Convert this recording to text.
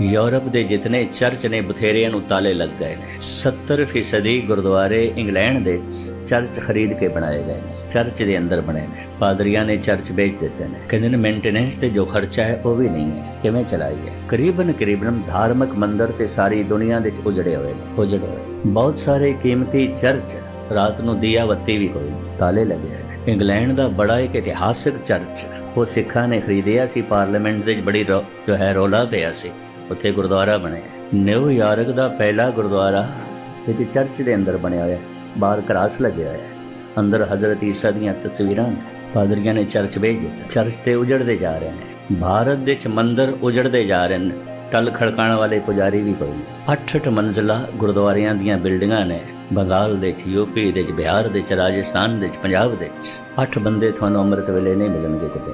Europe ਦੇ ਜਿਤਨੇ church ਨੇ ਬਥੇਰਿਆਂ ਨੂੰ ਤਾਲੇ ਲੱਗ ਗਏ ਨੇ। 70% ਗੁਰਦੁਆਰੇ ਇੰਗਲੈਂਡ ਦੇ ਚਰਚ ਖਰੀਦ ਕੇ ਬਣਾਏ ਗਏ ਨੇ, ਚਰਚ ਦੇ ਅੰਦਰ ਬਣੇ ਨੇ। ਪਾਦਰੀਆਂ ਨੇ ਚਰਚ ਵੇਚ ਦਿੱਤੇ ਨੇ। ਕਹਿੰਦੇ ਨੇ ਮੇਨਟੇਨੈਂਸ ਤੇ ਜੋ ਖਰਚਾ ਹੈ, ਉਹ ਵੀ ਨਹੀਂ ਹੈ। ਕਿਵੇਂ ਚਲਾਈਏ? ਕਰੀਬਨ ਕਰੀਬਨ ਧਾਰਮਿਕ ਮੰਦਰ ਤੇ ਸਾਰੀ ਦੁਨੀਆ ਦੇ ਵਿੱਚ ਉਜੜੇ ਹੋਏ ਨੇ, ਉਜੜੇ ਹੋਏ ਬਹੁਤ ਸਾਰੇ ਕੀਮਤੀ ਚਰਚ ਰਾਤ ਨੂੰ ਦੀਆ ਬੱਤੀ ਵੀ ਕੋਈ ਤਾਲੇ ਲੱਗੇ ਹੋਏ ਇੰਗਲੈਂਡ ਦਾ ਬੜਾ ਇੱਕ ਇਤਿਹਾਸਿਕ ਚਰਚ। ਉਹ ਸਿੱਖਾਂ ਨੇ ਖਰੀਦਿਆ ਸੀ, ਪਾਰਲੀਮੈਂਟ ਦੇ ਵਿੱਚ ਬੜੀ ਰੌ- ਜੋ ਹੈ ਰੌਲਾ ਪਿਆ ਸੀ। ਉੱਥੇ ਗੁਰਦੁਆਰਾ ਬਣਿਆ। ਨਿਊਯਾਰਕ ਦਾ ਪਹਿਲਾ ਗੁਰਦੁਆਰਾ ਇੱਕ ਚਰਚ ਦੇ ਅੰਦਰ ਬਣਿਆ ਹੋਇਆ। ਬਾਹਰ ਕਰਾਸ ਲੱਗਿਆ ਹੋਇਆ। ਅੰਦਰ ਹਜ਼ਰਤ ਈਸਾ ਦੀਆਂ ਤਸਵੀਰਾਂ ਪਾਦਰੀਆਂ ਨੇ ਚਰਚ ਵੇਚ ਚਰਚ ਤੇ ਉਜੜਦੇ ਜਾ ਰਹੇ ਨੇ। ਭਾਰਤ ਦੇ ਚ ਮੰਦਰ ਉਜੜਦੇ ਜਾ ਰਹੇ ਨੇ। ਟਲ ਖੜਕਾਣ ਵਾਲੇ ਪੁਜਾਰੀ ਵੀ ਕੋਈ ਨਹੀਂ। ਅੱਠ ਅੱਠ ਮੰਜ਼ਲਾ ਗੁਰਦੁਆਰਿਆਂ ਦੀਆਂ ਬਿਲਡਿੰਗਾਂ ਨੇ। ਬੰਗਾਲ ਦੇ ਚ ਯੂਪੀ ਦੇ ਚ ਬਿਹਾਰ ਦੇ ਚ ਰਾਜਸਥਾਨ ਦੇ ਚ ਪੰਜਾਬ ਦੇ ਚ ਅੱਠ ਬੰਦੇ ਤੁਹਾਨੂੰ ਅੰਮ੍ਰਿਤ ਵੇਲੇ ਨਹੀਂ ਮਿਲਣਗੇ ਕਿਤੇ।